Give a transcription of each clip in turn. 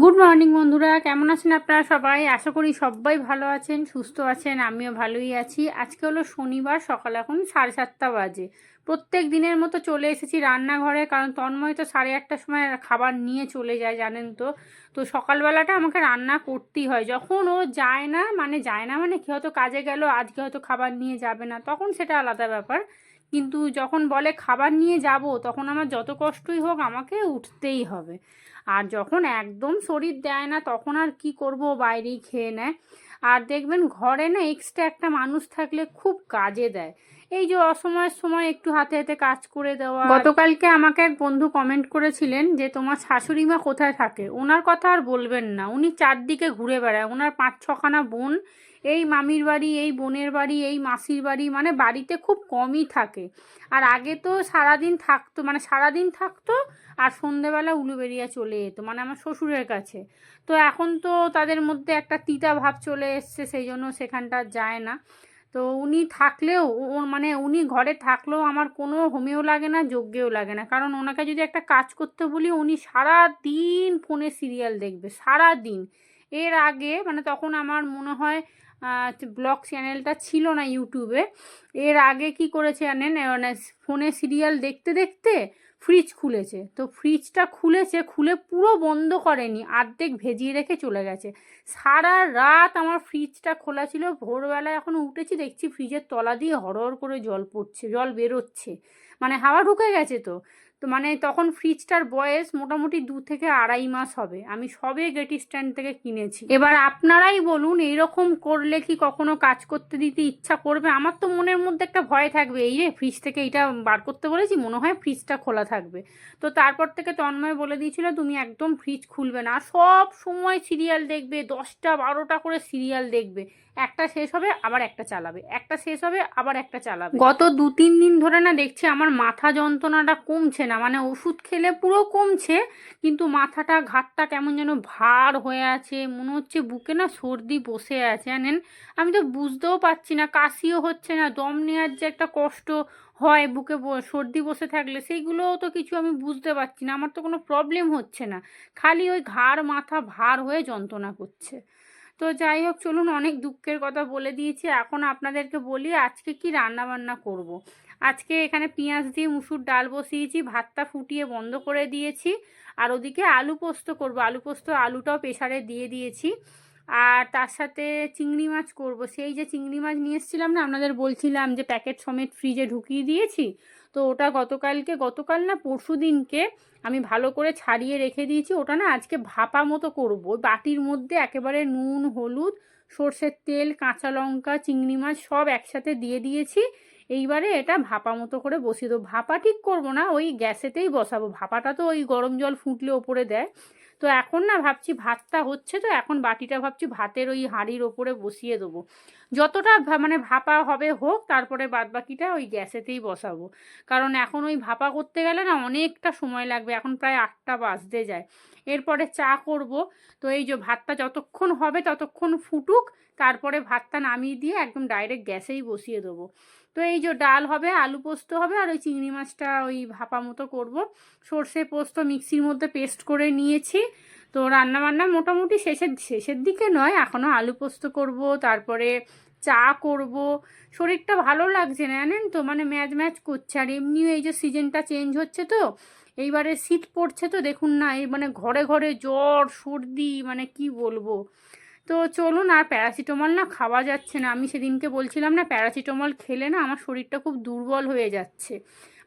Good morning বন্ধুরা। কেমন আছেন আপনারা সবাই? আশা করি সবাই ভালো আছেন, সুস্থ আছেন, আমিও ভালোই আছি। আজকে হলো শনিবার, সকাল এখন সাড়ে সাতটা বাজে। প্রত্যেক দিনের মতো চলে এসেছি রান্নাঘরে, কারণ তন্ময় তো সাড়ে আটটার সময় খাবার নিয়ে চলে যায়, জানেন তো। তো সকালবেলাটা আমাকে রান্না করতেই হয়। যখন ও যায় না মানে যায় না মানে কি হয়তো কাজে গেল, আজকে হয়তো খাবার নিয়ে যাবে না, তখন সেটা আলাদা ব্যাপার। কিন্তু যখন বলে খাবার নিয়ে যাব, তখন আমার যত কষ্টই হোক আমাকে উঠতেই হবে। আর যখন একদম শরীর দেয় না, তখন আর কি করব বাইরেই খেয়ে নেয়। আর দেখবেন ঘরে না এক্সট্রা একটা মানুষ থাকলে খুব কাজে দেয়। এই যে অসময়ের সময় একটু হাতে হাতে কাজ করে দেওয়া। গতকালকে আমাকে এক বন্ধু কমেন্ট করেছিলেন যে, তোমার শাশুড়ি মা কোথায় থাকে? ওনার কথা আর বলবেন না। উনি চারদিকে ঘুরে বেড়ায়। ওনার পাঁচ ছখানা বোন, এই মামির বাড়ি, এই বোনের বাড়ি, এই মাসির বাড়ি মানে বাড়িতে খুব কমই থাকে। আর আগে তো সারাদিন থাকতো মানে সারাদিন থাকতো আর সন্ধেবেলা উলুবেরিয়া চলে যেত মানে আমার শ্বশুরের কাছে। তো এখন তো তাদের মধ্যে একটা তিতা ভাব চলে এসছে, সেই জন্য সেখানটা যায় না। তো উনি থাকলেও মানে উনি ঘরে থাকলেও আমার কোনো হোমেও লাগে না, যজ্ঞেও লাগে না। কারণ ওনাকে যদি একটা কাজ করতে বলি, উনি সারা দিন ফোনে সিরিয়াল দেখবে সারা দিন এর আগে মানে তখন আমার মনে হয় ব্লগ চ্যানেলটা ছিল না ইউটিউবে। এর আগে কি করেছে জানেন মানে ফোনে সিরিয়াল দেখতে দেখতে ফ্রিজ খুলেছে। তো ফ্রিজটা খুলেছে, খুলে পুরো বন্ধ করেনি আর্ধেক ভেজিয়ে রেখে চলে গেছে। সারা রাত আমার ফ্রিজটা খোলা ছিল ভোরবেলায় এখন উঠেছি, দেখছি ফ্রিজের তলা দিয়ে হরহর করে জল পড়ছে, জল বেরোচ্ছে। মানে হাওয়া ঢুকে গেছে তো। তো মানে তখন ফ্রিজটার বয়স মোটামুটি দু থেকে আড়াই মাস হবে। আমি সবে গেটি স্ট্যান্ড থেকে কিনেছি। এবার আপনারাই বলুন, এইরকম করলে কি কখনো কাজ করতে দিতে ইচ্ছা করবে? আমার তো মনের মধ্যে একটা ভয় থাকবে, এই রে ফ্রিজ থেকে এটা বার করতে বলেছি, মনে হয় ফ্রিজটা খোলা থাকবে। তো তারপর থেকে তন্ময় বলে দিয়েছিল, তুমি একদম ফ্রিজ খুলবে না। সব সময় সিরিয়াল দেখবে, দশটা বারোটা করে সিরিয়াল দেখবে। একটা শেষ হবে, আবার একটা চালাবে। একটা শেষ হবে, আবার একটা চালাবে। গত দু তিন দিন ধরে না দেখছি আমার মাথা যন্ত্রণাটা কমছে না মানে ওষুধ খেলে পুরো কমছে, কিন্তু মাথাটা ঘাটটা কেমন যেন ভার হয়ে আছে, মনে হচ্ছে বুকে না সর্দি বসে আছে, জানেন? আমি তো বুঝতেও পারছি না, কাশিও হচ্ছে না, দম নেওয়ার যে একটা কষ্ট হয় বুকে সর্দি বসে থাকলে, সেইগুলোও তো কিছু আমি বুঝতে পারছি না, আমার তো কোনো প্রবলেম হচ্ছে না। খালি ওই ঘাড় মাথা ভার হয়ে যন্ত্রণা করছে। তো যাই হোক, চলুন অনেক দুঃখের কথা বলে দিয়েছি। এখন আপনাদেরকে বলি, আজকে কি রান্না বান্না করব। আজকে এখানে পেঁয়াজ দিয়ে মুসুর ডাল বসিয়েছি, ভাতটা ফুটিয়ে বন্ধ করে দিয়েছি, আর ওদিকে আলু পোস্ত করব। আলু পোস্ত, আলুটাও প্রেশারে দিয়ে দিয়েছি, আর তার সাথে চিংড়ি মাছ করব। সেই যে চিংড়ি মাছ নিয়ে এসেছিলাম না, আপনাদের বলছিলাম যে প্যাকেট সমেত ফ্রিজে ঢুকিয়ে দিয়েছি তো ওটা গতকালকে, গতকাল না পরশু দিনকে আমি ভালো করে ছাড়িয়ে রেখে দিয়েছি। ওটা না আজকে ভাপা মতো করব। বাটির মধ্যে একেবারে নুন, হলুদ, সর্ষের তেল, কাঁচা লঙ্কা, চিংড়ি মাছ সব একসাথে দিয়ে দিয়েছি। এইবারে এটা ভাপা মতো করে বসিয়ে দেবো। ভাপা ঠিক করব না, ওই গ্যাসেতেই বসাবো। ভাপাটা তো ওই গরম জল ফুটলে ওপরে দেয়। তো এখন না ভাবছি ভাতটা হচ্ছে তো, এখন বাটিটা ভাবছি ভাতের ওই হাঁড়ির ওপরে বসিয়ে দেবো। যতটা মানে ভাপা হবে হোক, তারপরে বাদ বাকিটা ওই গ্যাসেতেই বসাবো। কারণ এখন ওই ভাপা করতে গেলে না অনেকটা সময় লাগবে, এখন প্রায় আটটা বাজতে যায়। এরপরে চা করব। তো এই যে ভাতটা যতক্ষণ হবে ততক্ষণ ফুটুক, তারপরে ভাতটা নামিয়ে দিয়ে একদম ডাইরেক্ট গ্যাসেই বসিয়ে দেবো। তো এই যে ডাল হবে, আলু পোস্ত হবে আর ওই চিংড়ি মাছটা ওই ভাপা মতো করব। সর্ষে পোস্ত মিক্সির মধ্যে পেস্ট করে নিয়েছি। তো রান্না বান্না মোটামুটি শেষের শেষের দিকে নয়, এখনও আলু পোস্ত করব, তারপরে চা করব। শরীরটা ভালো লাগছে না জানেন তো? মানে ম্যাচ ম্যাচ করছে। আর এমনিও এই যে সিজনটা চেঞ্জ হচ্ছে তো, এইবারে শীত পড়ছে তো, দেখুন না, এই মানে ঘরে ঘরে জ্বর, সর্দি মানে কি বলব? তো চলুন আর প্যারাসিটামল না খাওয়া যাচ্ছে না। আমি সেদিনকে বলছিলাম না, প্যারাসিটামল খেলে না আমার শরীরটা খুব দুর্বল হয়ে যাচ্ছে।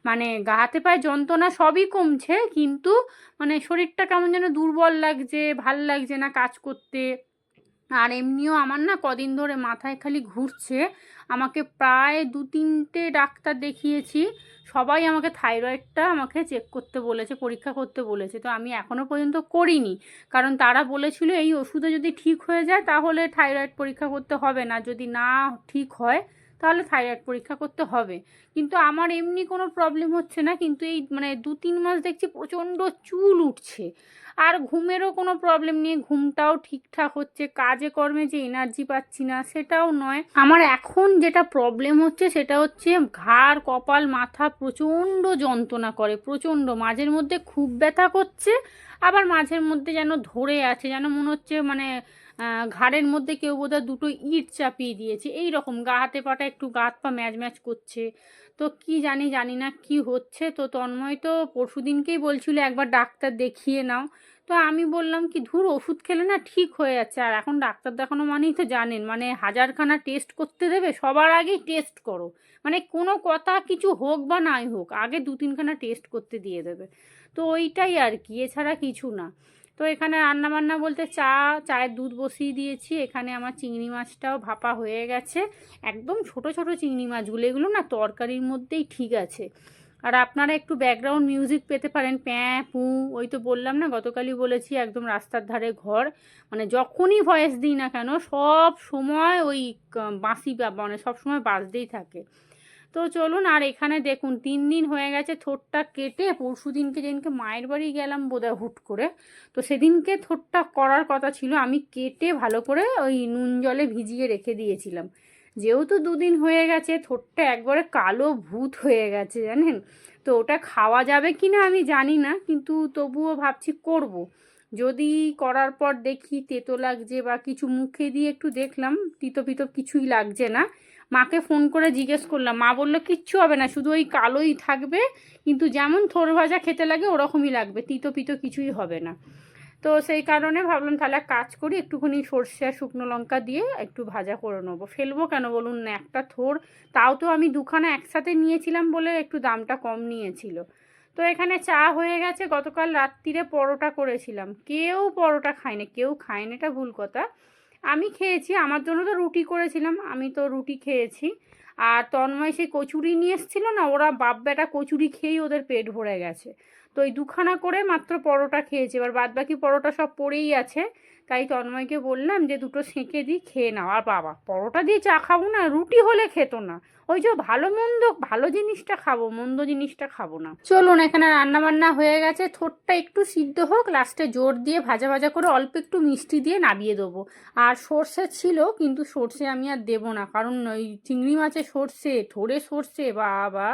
মানে গা হাতে পায়ে যন্ত্রণা সবই কমছে, কিন্তু মানে শরীরটা কেমন যেন দুর্বল লাগছে, ভালো লাগছে না কাজ করতে। আর এমনিও আমার না কদিন ধরে মাথায় খালি ঘুরছে। আমাকে প্রায় দু তিনটে ডাক্তার দেখিয়েছি। সবাই আমাকে থাইরয়েডটা আমাকে চেক করতে বলেছে, পরীক্ষা করতে বলেছে। তো আমি এখনও পর্যন্ত করিনি। কারণ তারা বলেছিল এই ওষুধে যদি ঠিক হয়ে যায় তাহলে থাইরয়েড পরীক্ষা করতে হবে না। যদি না ঠিক হয় তাহলে থাইরয়েড পরীক্ষা করতে হবে। কিন্তু আমার এমনি কোনো প্রবলেম হচ্ছে না, কিন্তু এই মানে দু তিন মাস দেখছি প্রচণ্ড চুল উঠছে। আর ঘুমেরও কোনো প্রবলেম নেই, ঘুমটাও ঠিকঠাক হচ্ছে, কাজে কর্মে যে এনার্জি পাচ্ছি না, সেটাও নয়। আমার এখন যেটা প্রবলেম হচ্ছে, সেটা হচ্ছে ঘাড়, কপাল, মাথা প্রচণ্ড যন্ত্রণা করে, প্রচণ্ড। মাঝের মধ্যে খুব ব্যথা করছে, আবার মাঝের মধ্যে যেন ধরে আছে, যেন মনে হচ্ছে মানে ঘাড়ের মধ্যে কেউ বোধহয় দুটো ইট চাপিয়ে দিয়েছে। এই রকম গা, হাতে পাটা একটু গাত পা ম্যাচ ম্যাচ করছে। তো কি জানি জানি না কি হচ্ছে। তো তন্ময় তো পরশু দিনকেই বলছিল, একবার ডাক্তার দেখিয়ে নাও। তো আমি বললাম কি, ধুর, ওষুধ খেলে না ঠিক হয়ে যাচ্ছে। আর এখন ডাক্তার দেখানো মানেই তো জানেন মানে হাজারখানা টেস্ট করতে দেবে, সবার আগেই টেস্ট করো। মানে কোনো কথা কিছু হোক বা নাই হোক, আগে দু তিনখানা টেস্ট করতে দিয়ে দেবে। তো ওইটাই আর কি, এছাড়া কিছু না। তো এখানে রান্না বান্না বলতে চা, চায়ের দুধ বসিয়ে দিয়েছি। এখানে আমার চিংড়ি মাছটাও ভাপা হয়ে গেছে। একদম ছোট ছোট চিংড়ি মাছগুলো এগুলো না তরকারির মধ্যেই ঠিক আছে। আর আপনারা একটু ব্যাকগ্রাউন্ড মিউজিক পেতে পারেন। প্যাঁ, পু, ওই তো বললাম না, গতকালই বলেছি একদম রাস্তার ধারে ঘর। মানে যখনই ভয়েস দিই না কেন, সব সময় ওই, বাঁশি বা- মানে সব সময় বাজতেই থাকে। তো চলুন, আর এখানে দেখুন, তিন দিন হয়ে গেছে থোটটা কেটে, পরশু দিনকে যেদিনকে মায়ের বাড়ি গেলাম বোধহয় হুট করে, তো সেদিনকে থোটটা করার কথা ছিল, আমি কেটে ভালো করে ওই নুন জলে ভিজিয়ে রেখে দিয়েছিলাম যেহেতু দুদিন হয়ে গেছে থোটটা একবারে কালো ভূত হয়ে গেছে, জানেন তো ওটা খাওয়া যাবে কি না আমি জানি না, কিন্তু তবুও ভাবছি করব। যদি করার পর দেখি তেতো লাগছে বা কিছু মুখে দিয়ে একটু দেখলাম, তিতো পিতো কিছুই লাগছে না মাকে ফোন করে জিজ্ঞেস করলাম। মা বলল, কিচ্ছু হবে না, শুধু ওই কালোই থাকবে, কিন্তু যেমন থোর ভাজা খেতে লাগে, ওরকমই লাগবে, তিতো পিতো কিছুই হবে না। তো সেই কারণে ভাবলাম, তাহলে কাজ করি, একটুখানি সর্ষে আর শুকনো লঙ্কা দিয়ে একটু ভাজা করে নেব। ফেলব কেন বলুন না, একটা থোর, তাও তো আমি দুখানা একসাথে নিয়েছিলাম বলে একটু দামটা কম নিয়েছিল। তো এখানে চা হয়ে গেছে, গতকাল রাত্রিরে পরোটা করেছিলাম। কেউ পরোটা খায়নি, কেউ খায়নি, এটা ভুল কথা। আমি খেয়েছি, আমার জন্য তো রুটি করেছিলাম, আমি তো রুটি খেয়েছি। আর তন্ময় সেই কচুরি নিয়ে এসেছিল না, ওরা বাপ বেটা কচুরি খেয়েই ওদের পেট ভরে গেছে। তো এই দুখানা করে মাত্র পরোটা খেয়েছে, এবার বাদ বাকি পরোটা সব পড়েই আছে। তাই তন্ময়কে বললাম যে, দুটো সেঁকে দিই খেয়ে নাও। আর বাবা, পরোটা দিয়ে চা খাব না, রুটি হলে খেত না। ওই যে ভালো মন্দ, ভালো জিনিসটা খাব, মন্দ জিনিসটা খাব না। চলুন, এখানে রান্না বান্না হয়ে গেছে। থোরটা একটু সিদ্ধ হোক, লাস্টে জোর দিয়ে ভাজা ভাজা করে অল্প একটু মিষ্টি দিয়ে নাবিয়ে দেবো। আর সর্ষে ছিল, কিন্তু সর্ষে আমি আর দেবো না, কারণ ওই চিংড়ি মাছে সর্ষে, থোড়ে সর্ষে, বাবা।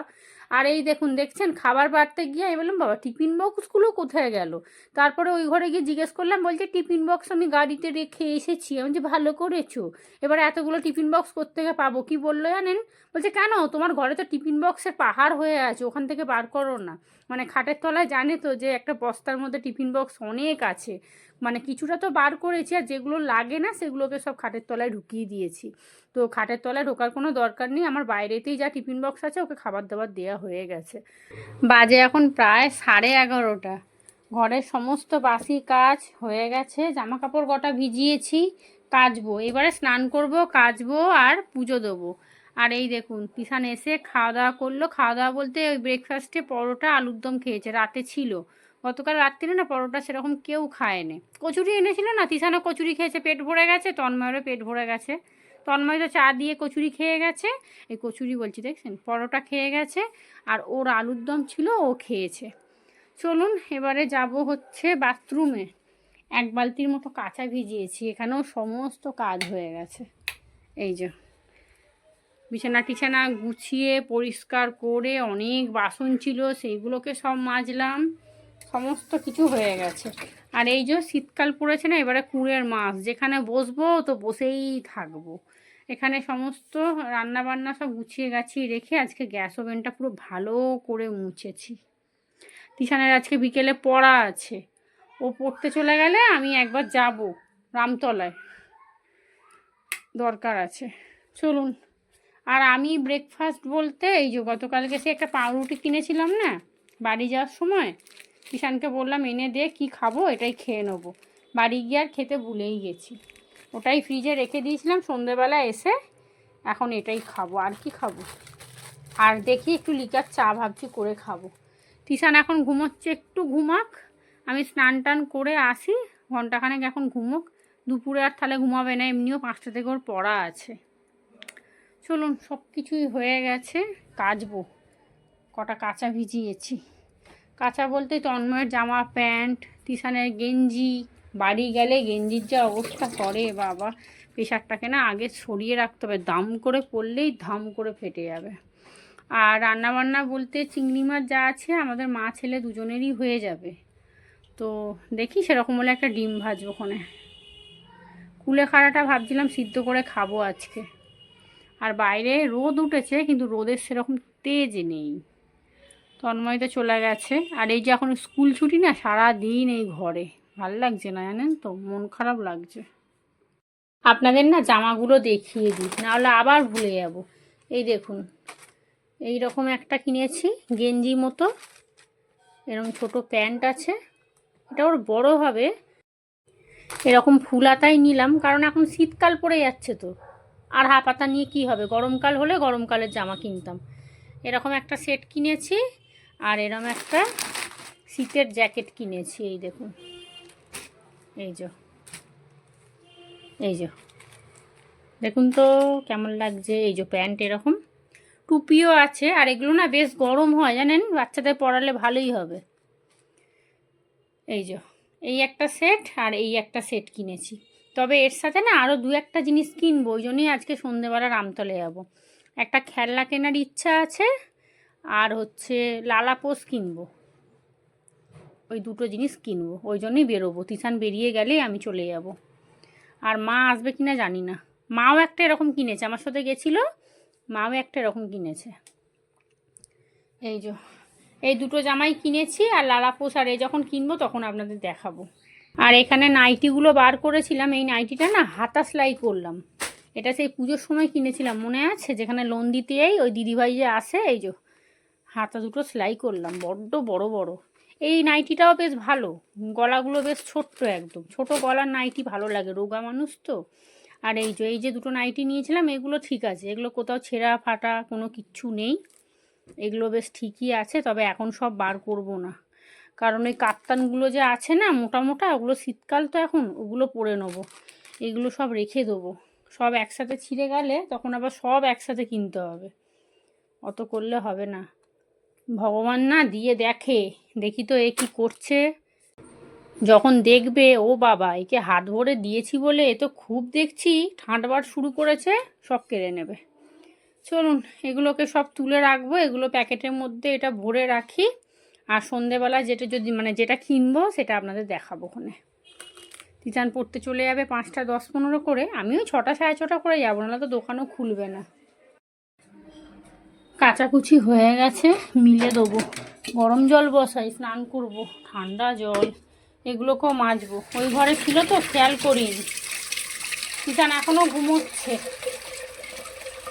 আর এই দেখুন, দেখছেন, খাবার বাড়তে গিয়ে আমি বললাম, বাবা, টিফিন বক্সগুলো কোথায় গেল? তারপরে ওই ঘরে গিয়ে জিজ্ঞেস করলাম, বলছে, টিফিন বক্স আমি গাড়িতে রেখে এসেছি। আমি যে ভালো করেছ। এবার এতগুলো টিফিন বক্স কোত্থেকে পাবো? কি বলল জানেন? বলছে, কেন? তোমার ঘরে তো টিফিন বক্সের পাহাড় হয়ে আছে। ওখান থেকে বার করো না। মানে খাটের তলায় জানে তো যে একটা বস্তার মধ্যে টিফিন বক্স অনেক আছে। মানে কিছুটা তো বার করেছি আর যেগুলো লাগে না, সেগুলোকে সব খাটের তলায় ঢুকিয়ে দিয়েছি। তো খাটের তলায় ঢোকার কোনো দরকার নেই। আমার বাইরেতেই যা টিফিন বক্স আছে, ওকে খাবার দাবার দেওয়া হয়ে গেছে। বাজে এখন প্রায় সাড়ে এগারোটা। ঘরের সমস্ত বাসি কাজ হয়ে গেছে জামা কাপড় কটা ভিজিয়েছি, কাচবো। এবারে স্নান করব, কাচবো আর পুজো দেবো। আর এই দেখুন কিষান এসে খাওয়া দাওয়া করল। খাওয়া দাওয়া বলতে ওই ব্রেকফাস্টে পরোটা, আলুর দম খেয়েছে, রাতে ছিল। গতকাল রাত্রিরে না পরোটা সেরকম কেউ খায়নি। কচুরি এনেছিল না? তিসানও কচুরি খেয়েছে, পেট ভরে গেছে, তন্ময়েরও পেট ভরে গেছে। তন্ময় তো চা দিয়ে কচুরি খেয়ে গেছে। এই কচুরি বলছি, দেখছেন? পরোটা খেয়ে গেছে, আর ওর আলুর দম ছিল, ও খেয়েছে। চলুন, এবারে যাব হচ্ছে বাথরুমে এক বালতির মতো কাঁচা ভিজিয়েছি, এখানেও সমস্ত কাজ হয়ে গেছে। এই যে, বিছানা টিছানা গুছিয়ে, পরিষ্কার করে, অনেক বাসন ছিল, সেইগুলোকে সব মাজলাম, সমস্ত কিছু হয়ে গেছে। আর এই যে, শীতকাল পড়েছে না, এবারে কুঁড়ের মাছ, যেখানে বসবো তো বসেই থাকব। এখানে সমস্ত রান্না বান্না সব গুছিয়ে গাছিয়ে রেখে আজকে গ্যাস ওভেনটা পুরো ভালো করে মুছেছি। তিশানের আজকে বিকেলে পড়া আছে। ও পড়তে চলে গেলে আমি একবার যাব রামতলায়। দরকার আছে। চলুন। আর আমি ব্রেকফাস্ট বলতে এই যে গতকালকে সে একটা পাউরুটি কিনেছিলাম না, বাড়ি যাওয়ার সময় কিষানকে বললাম, এনে দে, কি খাব? এটাই খেয়ে নেব। বাড়ি গিয়ে আর খেতে ভুলেই গেছি। ওটাই ফ্রিজে রেখে দিয়েছিলাম, সন্ধেবেলা এসে এখন এটাই খাব। আর কি খাব? আর দেখি একটু লিকার চা ভাবছি করে খাব। তিশান এখন ঘুমোচ্ছে, একটু ঘুমাক। আমি স্নান টান করে আসি ঘন্টাখানেক এখন ঘুমোক। দুপুরে আর তাহলে ঘুমাবে না, এমনিও পাঁচটা থেকে ওর পড়া আছে। চলুন, সব কিছুই হয়ে গেছে, কাচবো। কটা কাঁচা ভিজিয়েছি। কাঁচা বলতে তন্ময়ের জামা, প্যান্ট টিশানের গেঞ্জি, বাড়ি গেলে গেঞ্জির যা অবস্থা করে, বাবা। প্রেশারটাকে না আগে সরিয়ে রাখতে হবে, দাম করে পড়লেই ধাম করে ফেটে যাবে। আর রান্নাবান্না বলতে চিংড়ি মাছ যা আছে আমাদের মা ছেলে দুজনেরই হয়ে যাবে। তো দেখি সেরকম হলে একটা ডিম ভাজবো ওখানে। কুলেখাড়াটা ভাবছিলাম সিদ্ধ করে খাব আজকে। আর বাইরে রোদ উঠেছে, কিন্তু রোদের সেরকম তেজ নেই। তন্ময় তো চলে গেছে। আর এই যে এখন স্কুল ছুটি না সারা দিন এই ঘরে। ভালো লাগছে না জানেন তো? মন খারাপ লাগছে। আপনাদের না জামাগুলো দেখিয়ে দিই, নাহলে আবার ভুলে যাব। এই দেখুন এই রকম একটা কিনেছি, গেঞ্জি মতো। এরকম ছোট প্যান্ট আছে। এটা ওর বড় হবে। এরকম ফুলাতাই নিলাম, কারণ এখন শীতকাল পড়ে যাচ্ছে তো। আর হাপাতা নিয়ে কি হবে? গরমকাল হলে গরমকালের জামা কিনতাম। এরকম একটা সেট কিনেছি, আর এরকম একটা শীতের জ্যাকেট কিনেছি, এই দেখুন। এই যে। এই যে। দেখুন তো, কেমন লাগছে? এই যে প্যান্ট এরকম। টুপিও আছে, আর এগুলো না বেশ গরম হয়, জানেন? বাচ্চাদের পড়ালে ভালোই হবে। এই যে, এই একটা সেট আর এই একটা সেট কিনেছি। তবে এর সাথে না আরও দু একটা জিনিস কিনবো, ওই জন্যই আজকে সন্ধেবেলা রামতলে যাব। একটা খেলনা কেনার ইচ্ছা আছে, আর হচ্ছে লালাপোস কিনবো। ওই দুটো জিনিস কিনবো, ওই জন্যই বেরোবো। তিসান বেরিয়ে গেলেই আমি চলে যাব। আর মা আসবে কিনা জানি না। মাও একটা এরকম কিনেছে, আমার সাথে গেছিল মাও একটা এরকম কিনেছে। এই যে, এই দুটো জামাই কিনেছি আর লালাপোস আর এই যখন কিনবো তখন আপনাদের দেখাবো। আর এখানে নাইটিগুলো বার করেছিলাম, এই নাইটিটা না হাতা সেলাই করলাম। এটা সেই পুজোর সময় কিনেছিলাম, মনে আছে? যেখানে লোন দিতে যাই ওই দিদিভাই যে আসে, এই যে হাতা দুটো সেলাই করলাম, বড্ড বড় বড়। এই নাইটিটাও বেশ ভালো, গলাগুলো বেশ ছোট্ট একদম। ছোট গলার নাইটি ভালো লাগে, রোগা মানুষ তো। আর এই যে এই যে দুটো নাইটি নিয়েছিলাম, এগুলো ঠিক আছে। এগুলো কোথাও ছেঁড়া ফাটা কোনো কিচ্ছু নেই। এগুলো বেশ ঠিকই আছে, তবে এখন সব বার করব না। কারণ ওই কাপ্তানগুলো যে আছে না, মোটা মোটা, ওগুলো শীতকাল তো এখন, ওগুলো পরে নেব। এগুলো সব রেখে দেবো। সব একসাথে ছিঁড়ে গেলে তখন আবার সব একসাথে কিনতে হবে। অত করলে হবে না। ভগবান না দিয়ে দেখে, দেখি তো এ কী করছে। যখন দেখবে, ও বাবা, একে হাত ভরে দিয়েছি বলে এ তো খুব দেখছি, ঠাঁটবার শুরু করেছে, সব কেড়ে নেবে। চলুন, এগুলোকে সব তুলে রাখব, এগুলো প্যাকেটের মধ্যে এটা ভরে রাখি, আর সন্ধেবেলা যেটা যদি মানে যেটা কিনবো, সেটা আপনাদের দেখাবো ওখানে। তিতান পড়তে চলে যাবে পাঁচটা, দশ, পনেরো করে। আমিও ছটা, সাড়ে ছটা করে যাব না তো দোকানও খুলবে না। কাচাকুচি হয়ে গেছে, মিলে দেবো। গরম জল বসাই, স্নান করব, ঠান্ডা জল। এগুলোকেও মাজবো। ওই ঘরে ছিল তো, খেয়াল করিনি। কিষান এখনও ঘুমোচ্ছে।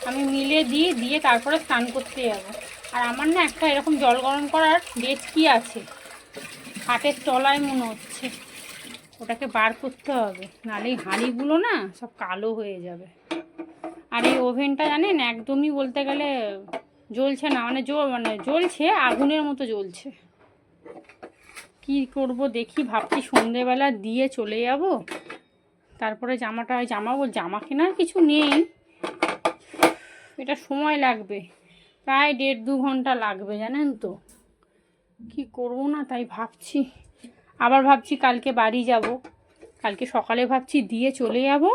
আমি মিলে দিয়ে দিয়ে তারপরে স্নান করতে যাব। আর আমার না একটা এরকম জল গরম করার ডেচকি আছে? হাটের তলায় মনে হচ্ছে। ওটাকে বার করতে হবে। নাহলে এই হাঁড়িগুলো না সব কালো হয়ে যাবে। আর এই ওভেনটা জানেন, একদমই বলতে গেলে জ্বলছে না। মানে মানে জ্বলছে, আগুনের মতো জ্বলছে। কি করব দেখি, ভাবছি সন্ধেবেলা দিয়ে চলে যাব। তারপরে জামাটা জামাবো জামা কেনার কিছু নেই। এটা সময় লাগবে, প্রায় দেড় দু ঘণ্টা লাগবে, জানেন তো। কি করব না, তাই ভাবছি। আবার ভাবছি কালকে বাড়ি যাব। কালকে সকালে ভাবছি দিয়ে চলে যাব।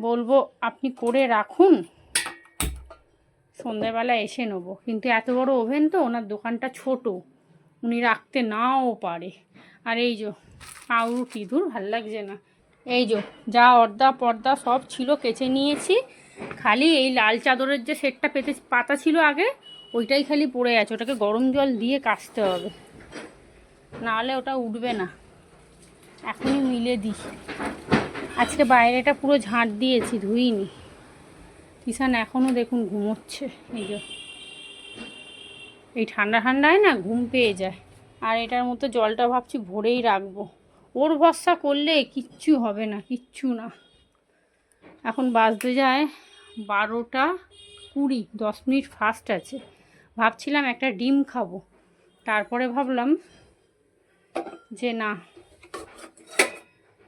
বলব, আপনি করে রাখুন। সন্ধেবেলা এসে নেব। কিন্তু এত বড় ওভেন তো, ওনার দোকানটা ছোট। উনি রাখতে নাও পারে। আর এই যে পাউরুটি ধুর ভালো লাগছে না। এই যে, যা অর্দা পর্দা সব ছিল, কেচে নিয়েছি। খালি এই লাল চাদরের যে সেটটা পেতে পাতা ছিল আগে, ওইটাই খালি পড়ে আছে। ওটাকে গরম জল দিয়ে কাচতে হবে। নাহলে ওটা উঠবে না। এখনই মিলে দিই। আজকে বাইরেটা পুরো ঝাঁট দিয়েছি, ধুইনি। কিষান এখনও দেখুন ঘুমোচ্ছে। এই যে এই ঠান্ডা ঠান্ডায় না ঘুম পেয়ে যায়। আর এটার মতো জলটা ভাবছি ভরেই রাখব। ওর ভরসা করলে কিচ্ছু হবে না, কিচ্ছু না। এখন বাজতে যায় বারোটা কুড়ি, দশ মিনিট ফাস্ট আছে। ভাবছিলাম একটা ডিম খাব। তারপরে ভাবলাম যে না,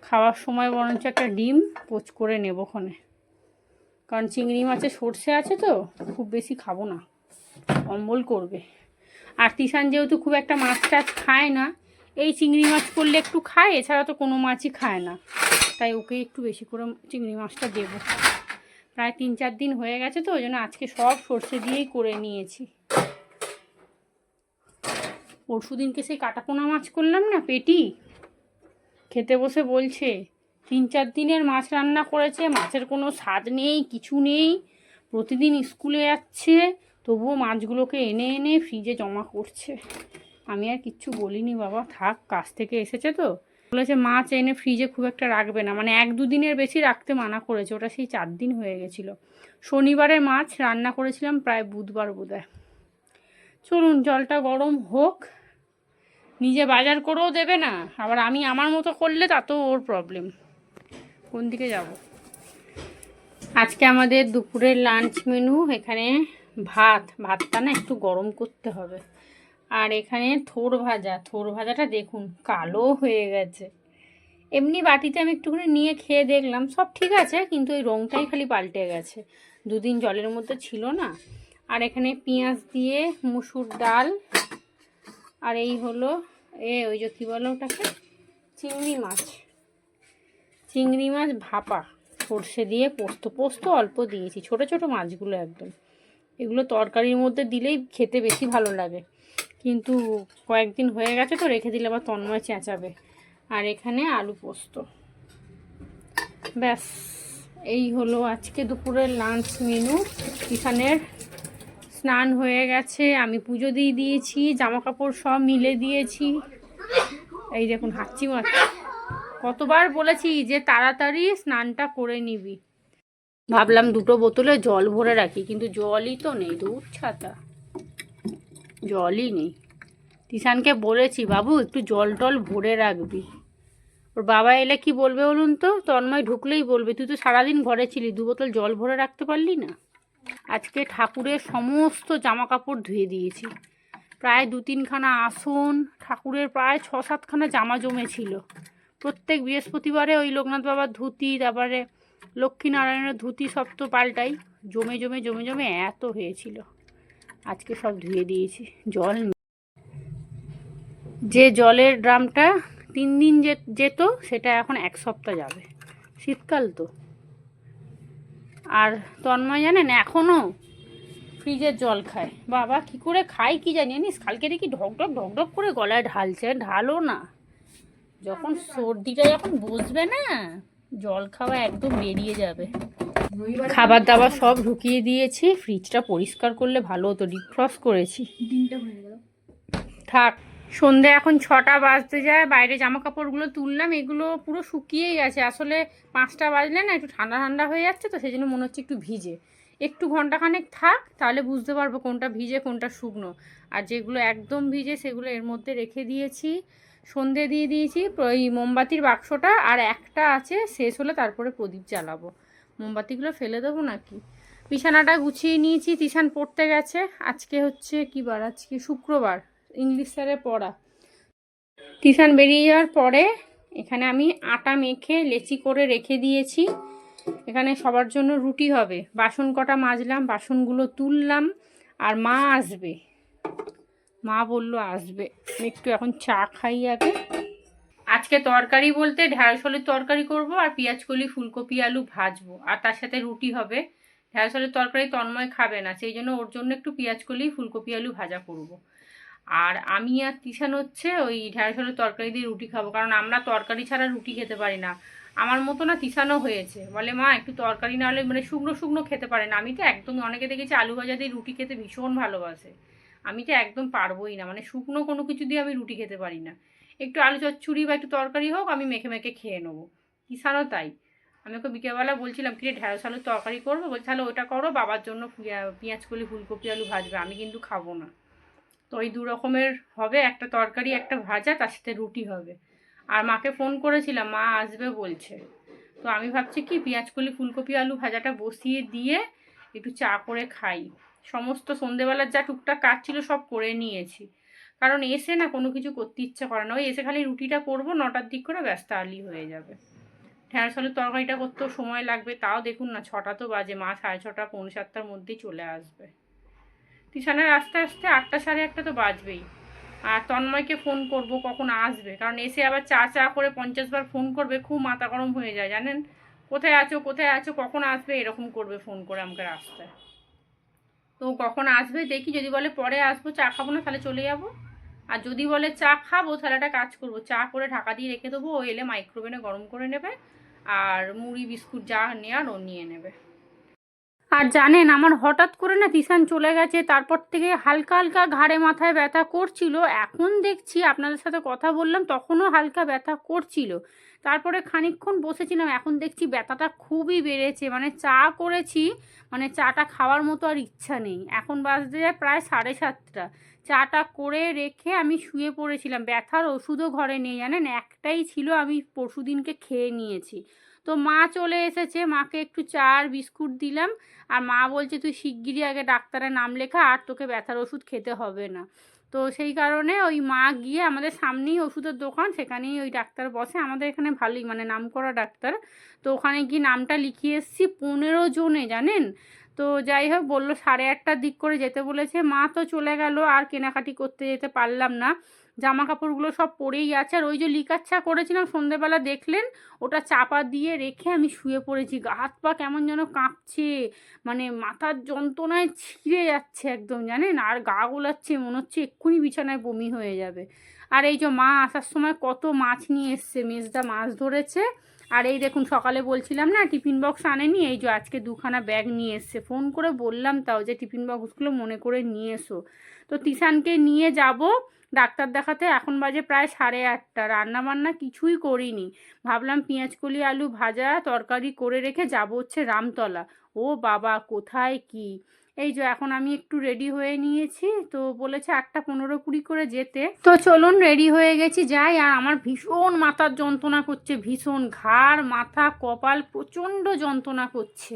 খাওয়ার সময় বরঞ্চ একটা ডিম পোচ করে নেব ওখানে। কারণ চিংড়ি মাছে সর্ষে আছে তো, খুব বেশি খাব না। অম্বল করবে। আর তিশান যেহেতু খুব একটা মাছ টাছ খায় না, এই চিংড়ি মাছ করলে একটু খায়, এছাড়া তো কোনো মাছই খায় না। তাই ওকে একটু বেশি করে চিংড়ি মাছটা দেবো। প্রায় তিন চার দিন হয়ে গেছে তো, ওই জন্য আজকে সব সর্ষে দিয়েই করে নিয়েছি। পরশু দিনকে সেই কাটাপোনা মাছ করলাম না, পেটি? খেতে বসে বলছে তিন চার দিনের মাছ রান্না করেছে, মাছের কোনো স্বাদ নেই, কিছু নেই, প্রতিদিন স্কুলে যাচ্ছে তবুও মাছগুলোকে এনে এনে ফ্রিজে জমা করছে। আমি আর কিচ্ছু বলিনি বাবা, থাক কাছ থেকে এসেছে তো। বলেছে, মাছ এনে ফ্রিজে খুব একটা রাখবে না। মানে এক দুদিনের বেশি রাখতে মানা করেছে, ওটা সেই চার দিন হয়ে গেছিল। শনিবারের মাছ রান্না করেছিলাম প্রায় বুধবার বোধহয়। চলুন, জলটা গরম হোক, নিজে বাজার করেও দেবে না, আবার আমি আমার মতো করলে তাতেও ওর প্রবলেম কোন দিকে যাব? আজকে আমাদের দুপুরের লাঞ্চ মেনু এখানে ভাত, ভাতটা না একটু গরম করতে হবে। আর এখানে থোর ভাজা থোর ভাজাটা দেখুন, কালো হয়ে গেছে। এমনি বাটিতে আমি একটুখানি নিয়ে খেয়ে দেখলাম, সব ঠিক আছে, কিন্তু ওই রঙটাই খালি পাল্টে গেছে। দুদিন জলের মধ্যে ছিল না। আর এখানে পেঁয়াজ দিয়ে মুসুর ডাল, আর এই হলো, এ ওই যে কী বলো ওটাকে? চিংড়ি মাছ। চিংড়ি মাছ ভাপা, সর্ষে দিয়ে পোস্ত পোস্ত অল্প দিয়েছি, ছোট ছোট মাছগুলো একদম। এগুলো তরকারির মধ্যে দিলেই খেতে বেশি ভালো লাগে। কিন্তু কয়েকদিন হয়ে গেছে তো রেখে দিলে আবার তন্ময় চেঁচাবে। আর এখানে আলু পোস্ত। ব্যাস, এই হলো আজকে দুপুরের লাঞ্চ মেনু। এখানের স্নান হয়ে গেছে, আমি পুজো দিয়ে দিয়েছি জামা কাপড় সব মিলে দিয়েছি। এই দেখুন, হাঁচি মাছ কতবার বলেছি যে তাড়াতাড়ি স্নানটা করে নিবি। ভাবলাম দুটো বোতলে জল ভরে রাখি, কিন্তু জলই তো নেই, দূর ছাতা। জলই নেই। তিশানকে বলেছি, বাবু, একটু জল টল ভরে রাখবি। ওর বাবা এলে কি বলবে বলুন তো? তন্ময় ঢুকলেই বলবে, তুই তো সারাদিন ঘরে ছিলি, দু বোতল জল ভরে রাখতে পারলি না? আজকে ঠাকুরের সমস্ত জামা কাপড় ধুয়ে দিয়েছি। প্রায় দু তিনখানা আসন, ঠাকুরের প্রায় ছ সাতখানা জামা জমেছিল। প্রত্যেক বৃহস্পতিবারে ওই লোকনাথ বাবার ধুতি, তারপরে লক্ষ্মীনারায়ণের ধুতি সব তো পাল্টাই। জমে জমে জমে জমে এত হয়েছিল। আজকে সব ধুয়ে দিয়েছি, জল যে জলের ড্রামটা তিন দিন যেত, সেটা এখন এক সপ্তাহ যাবে। শীতকাল তো। আর তন্ময় জানেন এখনও ফ্রিজের জল খায়। বাবা, কি করে খায় কি জানি? জানিস, কালকে দেখি ঢকঢক ঢকঢক করে গলায় ঢালছে, ঢালো না। যখন সর্দিটা যখন বসবে না জল খাওয়া একদম বেরিয়ে যাবে। খাবার দাবার সব ঢুকিয়ে দিয়েছি ফ্রিজটা পরিষ্কার করলে ভালো হতো ডিফ্রস্ট করেছি। থাক সন্ধে এখন ছটা বাজতে যায় বাইরে জামা কাপড়গুলো তুললাম এগুলো পুরো শুকিয়েই গেছে আসলে পাঁচটা বাজলে না একটু ঠান্ডা ঠান্ডা হয়ে যাচ্ছে তো সেই জন্য মনে হচ্ছে একটু ভিজে। একটু ঘন্টাখানেক থাক তাহলে বুঝতে পারব কোনটা ভিজে কোনটা শুকনো। আর যেগুলো একদম ভিজে সেগুলো এর মধ্যে রেখে দিয়েছি। সন্ধে দিয়ে দিয়েছি ওই মোমবাতির বাক্সটা, আর একটা আছে, শেষ হলে তারপরে প্রদীপ জ্বালাবো। মোমবাতিগুলো ফেলে দেবো নাকি? বিছানাটা গুছিয়ে নিয়েছি তিশান পড়তে গেছে। আজকে হচ্ছে কি বার? আজকে শুক্রবার, ইংলিশ স্যারের পড়া। টিউশন বেরিয়ে যাওয়ার পরে এখানে আমি আটা মেখে লেচি করে রেখে দিয়েছি। এখানে সবার জন্য রুটি হবে। বাসন কটা মাজলাম, বাসনগুলো তুললাম, আর মা আসবে। মা বলল, আসবে। একটু এখন চা খাই আগে। আজকে তরকারি বলতে ঢ্যাঁড়স হলের তরকারি করব আর পেঁয়াজ কলি, ফুলকপি আলু ভাজবো। আর তার সাথে রুটি হবে। ঢ্যাঁড়স হলের তরকারি তন্ময় খাবে না, সেই জন্য ওর জন্য একটু পেঁয়াজ কলি, ফুলকপি আলু ভাজা করব। আর আমি আর তিশান হচ্ছে ওই ঢ্যাঁড়স আলুর তরকারি দিয়ে রুটি খাব, কারণ আমরা তরকারি ছাড়া রুটি খেতে পারি না। আমার মতো না তিশানও হয়েছে। বলে, মা, একটু তরকারি না হলে মানে শুকনো শুকনো খেতে পারে না। আমি তো একদমই, অনেকে দেখেছি আলু ভাজা দিয়ে রুটি খেতে ভীষণ ভালোবাসে। আমি তো একদম পারবোই না। মানে শুকনো কোনো কিছু দিয়ে আমি রুটি খেতে পারি না। একটু আলু চচ্চড়ি বা একটু তরকারি হোক, আমি মেখে মেখে খেয়ে নেব। তিশানও তাই। আমি ওকে বিকেলবেলা বলছিলাম, কিরে, ঢ্যাঁড়স আলুর তরকারি করব? বলছি, তাহলে ওটা করো, বাবার জন্য পিয়া- পেঁয়াজ কলি, ফুলকপি আলু ভাজবে। আমি কিন্তু খাব না। তো ওই দু রকমের হবে, একটা তরকারি, একটা ভাজা, তার সাথে রুটি হবে। আর মাকে ফোন করেছিলাম, মা আসবে, বলছে। তো আমি ভাবছি কি পেঁয়াজকলি ফুলকপি আলু ভাজাটা বসিয়ে দিয়ে একটু চা করে খাই। সমস্ত সন্ধেবেলার যা টুকটাক কাজ ছিল সব করে নিয়েছি। কারণ এসে না কোনো কিছু করতে ইচ্ছা করে না। ওই এসে খালি রুটিটা করব, নটার দিক করে ব্যস্ত আলি হয়ে যাবে। ঢ্যাঁড়স আলুর তরকারিটা করতেও সময় লাগবে। তাও দেখুন না, ছটা তো বাজে। মা সাড়ে ছটা, পৌনে সাতটার মধ্যেই চলে আসবে। টিউশনের আস্তে আস্তে আটটা সাড়ে আটটা তো বাজবেই। আর তন্ময়কে ফোন করব কখন আসবে? কারণ এসে আবার চা চা করে পঞ্চাশ বার ফোন করবে, খুব মাথা গরম হয়ে যায়, জানেন? কোথায় আছো কোথায় আছো, কখন আসবে? এরকম করবে ফোন করে আমাকে রাস্তায়। তো কখন আসবে দেখি, যদি বলে পরে আসব, চা খাব না, তাহলে চলে যাব। আর যদি বলে চা খাব, তাহলে একটা কাজ করব, চা করে ঢাকা দিয়ে রেখে দেবো, ও এলে মাইক্রোওভেনে গরম করে নেবে, আর মুড়ি, বিস্কুট যা নেওয়ার ও নিয়ে নেবে। আর জানেন, আমার হঠাৎ করে না তিসান চলে গেছে, তারপর থেকে হালকা হালকা ঘাড়ে মাথায় ব্যথা করছিল। এখন দেখছি, আপনাদের সাথে কথা বললাম, তখনও হালকা ব্যথা করছিল। তারপরে খানিকক্ষণ বসেছিলাম, এখন দেখছি ব্যথাটা খুবই বেড়েছে। মানে চা করেছি মানে চাটা খাওয়ার মতো আর ইচ্ছা নেই। এখন বাজতে যায় প্রায় সাড়ে সাতটা। চাটা করে রেখে আমি শুয়ে পড়েছিলাম। ব্যথার ওষুধও ঘরে নেই, জানেন? একটাই ছিল, আমি পরশুদিনকে খেয়ে নিয়েছি। তো মা চলে এসেছে, মাকে একটু চা আর বিস্কুট দিলাম। আর মা বলছে, তুই শিগগিরই আগে ডাক্তারের নাম লেখা, আর তোকে ব্যথার ওষুধ খেতে হবে না। তো সেই কারণে ওই মা গিয়ে আমাদের সামনেই ওষুধের দোকান, সেখানেই ওই ডাক্তার বসে। আমাদের এখানে ভালোই মানে নাম করা ডাক্তার। তো ওখানে গিয়ে নামটা লিখিয়ে এসেছি পনেরো জনে, জানেন? তো যাই হোক, বলল সাড়ে আটটার দিক করে যেতে বলেছে। মা তো চলে গেল, আর কেনাকাটি করতে যেতে পারলাম না। জামা কাপড়গুলো সব পরেই আছে। আর ওই যে লিকাচ্ছা করেছিলাম সন্ধেবেলা দেখলেন, ওটা চাপা দিয়ে রেখে আমি শুয়ে পড়েছি। গা হাত পা কেমন যেন কাঁপছে মানে মাথার যন্ত্রণায় ছিঁড়ে যাচ্ছে একদম, জানেন? আর গা গোলাচ্ছে, মনে হচ্ছে এক্ষুনি বিছানায় বমি হয়ে যাবে। আর এই যে মা আসার সময় কত মাছ নিয়ে এসছে, মেজদা মাছ ধরেছে। আর এই দেখুন, সকালে বলছিলাম না, টিফিন বক্স আনেনি, এই যে আজকে দুখানা ব্যাগ নিয়ে এসছে। ফোন করে বললাম তাও যে টিফিন বক্সগুলো মনে করে নিয়ে এসো। তো তিশানকে নিয়ে যাব ডাক্তার দেখাতে এখন বাজে প্রায় সাড়ে আটটা। রান্না বান্না কিছুই করিনি। ভাবলাম পেঁয়াজকলি আলু ভাজা তরকারি করে রেখে যাব হচ্ছে রামতলা। ও বাবা, কোথায় কি? এই যে এখন আমি একটু রেডি হয়ে নিয়েছি, তো বলেছে আটটা পনেরো কুড়ি করে যেতে। তো চলুন রেডি হয়ে গেছি, যাই। আর আমার ভীষণ মাথার যন্ত্রণা করছে, ভীষণ ঘাড়, মাথা, কপাল প্রচণ্ড যন্ত্রণা করছে।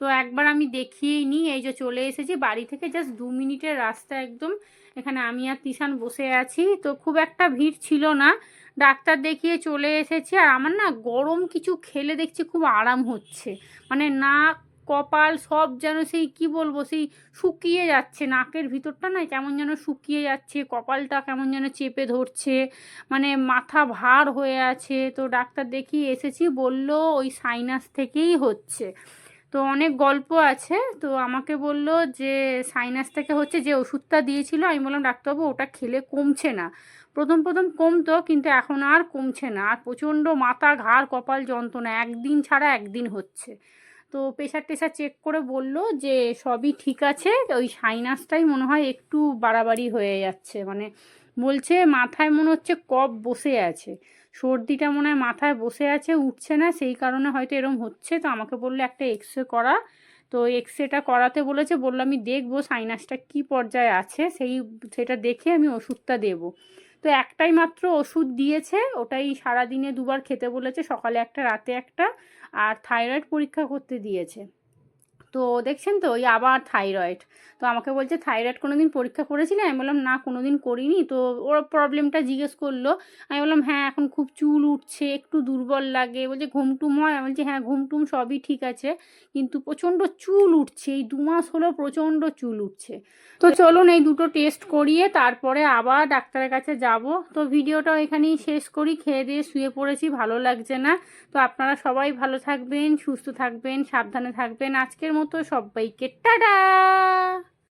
তো একবার আমি দেখিয়েই নিই, এই যে চলে এসেছি, বাড়ি থেকে জাস্ট দু মিনিটের রাস্তা একদম এখানে আমি আর তিশান বসে আছি। তো খুব একটা ভিড় ছিল না। ডাক্তার দেখিয়ে চলে এসেছি। আর আমার না গরম কিছু খেলে দেখছি খুব আরাম হচ্ছে। মানে নাক, কপাল সব যেন সেই কি বলব, সেই শুকিয়ে যাচ্ছে। নাকের ভিতরটা না কেমন যেন শুকিয়ে যাচ্ছে। কপালটা কেমন যেন চেপে ধরছে। মানে মাথা ভার হয়ে আছে। তো ডাক্তার দেখিয়ে এসেছি। বলল ওই সাইনাস থেকেই হচ্ছে। তো অনেক গল্প আছে। তো আমাকে বলল যে সাইনাস থেকে হচ্ছে যে ওষুধটা দিয়েছিল, আমি বললাম, ডাক্তারবাবু, ওটা খেলে কমছে না। প্রথম প্রথম কমতো, কিন্তু এখন আর কমছে না। আর প্রচণ্ড মাথা, ঘাড়, কপাল যন্ত্রণা, একদিন ছাড়া একদিন হচ্ছে। তো প্রেশার টেশার চেক করে বলল যে, সবই ঠিক আছে, ওই সাইনাসটাই মনে হয় একটু বাড়াবাড়ি হয়ে যাচ্ছে। মানে বলছে, মাথায় মনে হচ্ছে কফ বসে আছে। সর্দিটা মনে হয় মাথায় বসে আছে, উঠছে না, সেই কারণে হয়তো এরম হচ্ছে। তো আমাকে বলল একটা এক্স রে করা। তো এক্স রেটা করাতে বলেছে, বলল আমি দেখব সাইনাসটা কি পর্যায়ে আছে, সেই সেটা দেখে আমি ওষুধটা দেবো। তো একটাই মাত্র ওষুধ দিয়েছে, ওটাই সারাদিনে দুবার খেতে বলেছে, সকালে একটা, রাতে একটা, আর থাইরয়েড পরীক্ষা করতে দিয়েছে। তো দেখছেন তো, ওই আবার থাইরয়েড তো আমাকে বলছে থাইরয়েড কোনো দিন পরীক্ষা করেছিলে? আমি বললাম, না কোনো দিন করিনি। তো ওর প্রবলেমটা জিজ্ঞেস করল। আমি বললাম হ্যাঁ এখন খুব চুল উঠছে, একটু দুর্বল লাগে। বলছে, ঘুমটুম হয়? আমি বলছি হ্যাঁ ঘুমটুম সবই ঠিক আছে, কিন্তু প্রচণ্ড চুল উঠছে। এই দু মাস হলো প্রচণ্ড চুল উঠছে। তো চলুন এই দুটো টেস্ট করিয়ে তারপরে আবার ডাক্তারের কাছে যাব। তো ভিডিওটাও এখানেই শেষ করি। খেয়ে দিয়ে শুয়ে পড়েছি, ভালো লাগছে না। তো আপনারা সবাই ভালো থাকবেন, সুস্থ থাকবেন, সাবধানে থাকবেন। আজকের মতো সবাইকে টাটা!